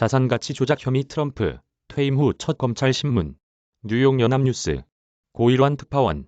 자산가치 조작 혐의 트럼프 퇴임 후 첫 검찰 신문 뉴욕 연합뉴스 고일환 특파원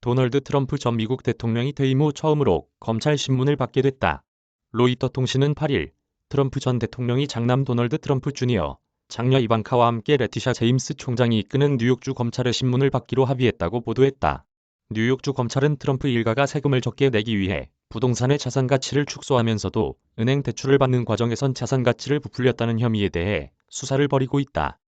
도널드 트럼프 전 미국 대통령이 퇴임 후 처음으로 검찰 신문을 받게 됐다. 로이터 통신은 8일 트럼프 전 대통령이 장남 도널드 트럼프 주니어, 장녀 이방카와 함께 레티샤 제임스 총장이 이끄는 뉴욕주 검찰의 신문을 받기로 합의했다고 보도했다. 뉴욕주 검찰은 트럼프 일가가 세금을 적게 내기 위해 부동산의 자산 가치를 축소하면서도 은행 대출을 받는 과정에선 자산 가치를 부풀렸다는 혐의에 대해 수사를 벌이고 있다.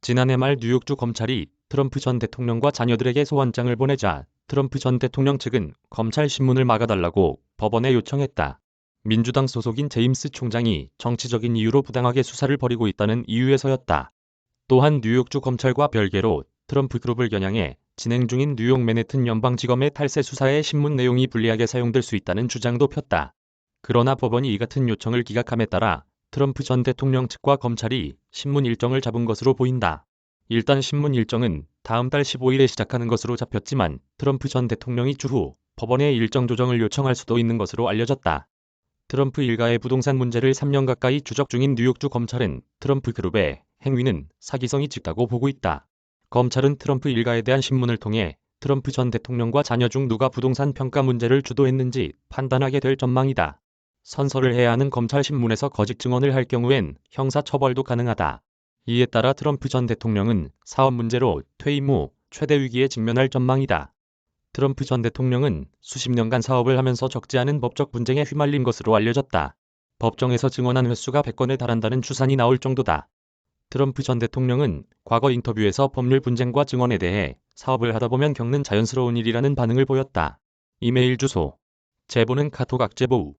지난해 말 뉴욕주 검찰이 트럼프 전 대통령과 자녀들에게 소환장을 보내자 트럼프 전 대통령 측은 검찰 신문을 막아달라고 법원에 요청했다. 민주당 소속인 제임스 총장이 정치적인 이유로 부당하게 수사를 벌이고 있다는 이유에서였다. 또한 뉴욕주 검찰과 별개로 트럼프 그룹을 겨냥해 진행 중인 뉴욕 맨해튼 연방지검의 탈세 수사에 신문 내용이 불리하게 사용될 수 있다는 주장도 폈다. 그러나 법원이 이 같은 요청을 기각함에 따라 트럼프 전 대통령 측과 검찰이 신문 일정을 잡은 것으로 보인다. 일단 신문 일정은 다음 달 15일에 시작하는 것으로 잡혔지만 트럼프 전 대통령이 추후 법원에 일정 조정을 요청할 수도 있는 것으로 알려졌다. 트럼프 일가의 부동산 문제를 3년 가까이 추적 중인 뉴욕주 검찰은 트럼프 그룹의 행위는 사기성이 짙다고 보고 있다. 검찰은 트럼프 일가에 대한 신문을 통해 트럼프 전 대통령과 자녀 중 누가 부동산 평가 문제를 주도했는지 판단하게 될 전망이다. 선서를 해야 하는 검찰 신문에서 거짓 증언을 할 경우엔 형사 처벌도 가능하다. 이에 따라 트럼프 전 대통령은 사업 문제로 퇴임 후 최대 위기에 직면할 전망이다. 트럼프 전 대통령은 수십 년간 사업을 하면서 적지 않은 법적 분쟁에 휘말린 것으로 알려졌다. 법정에서 증언한 횟수가 100건에 달한다는 추산이 나올 정도다. 트럼프 전 대통령은 과거 인터뷰에서 법률 분쟁과 증언에 대해 사업을 하다 보면 겪는 자연스러운 일이라는 반응을 보였다. 이메일 주소 제보는 카톡 악제보우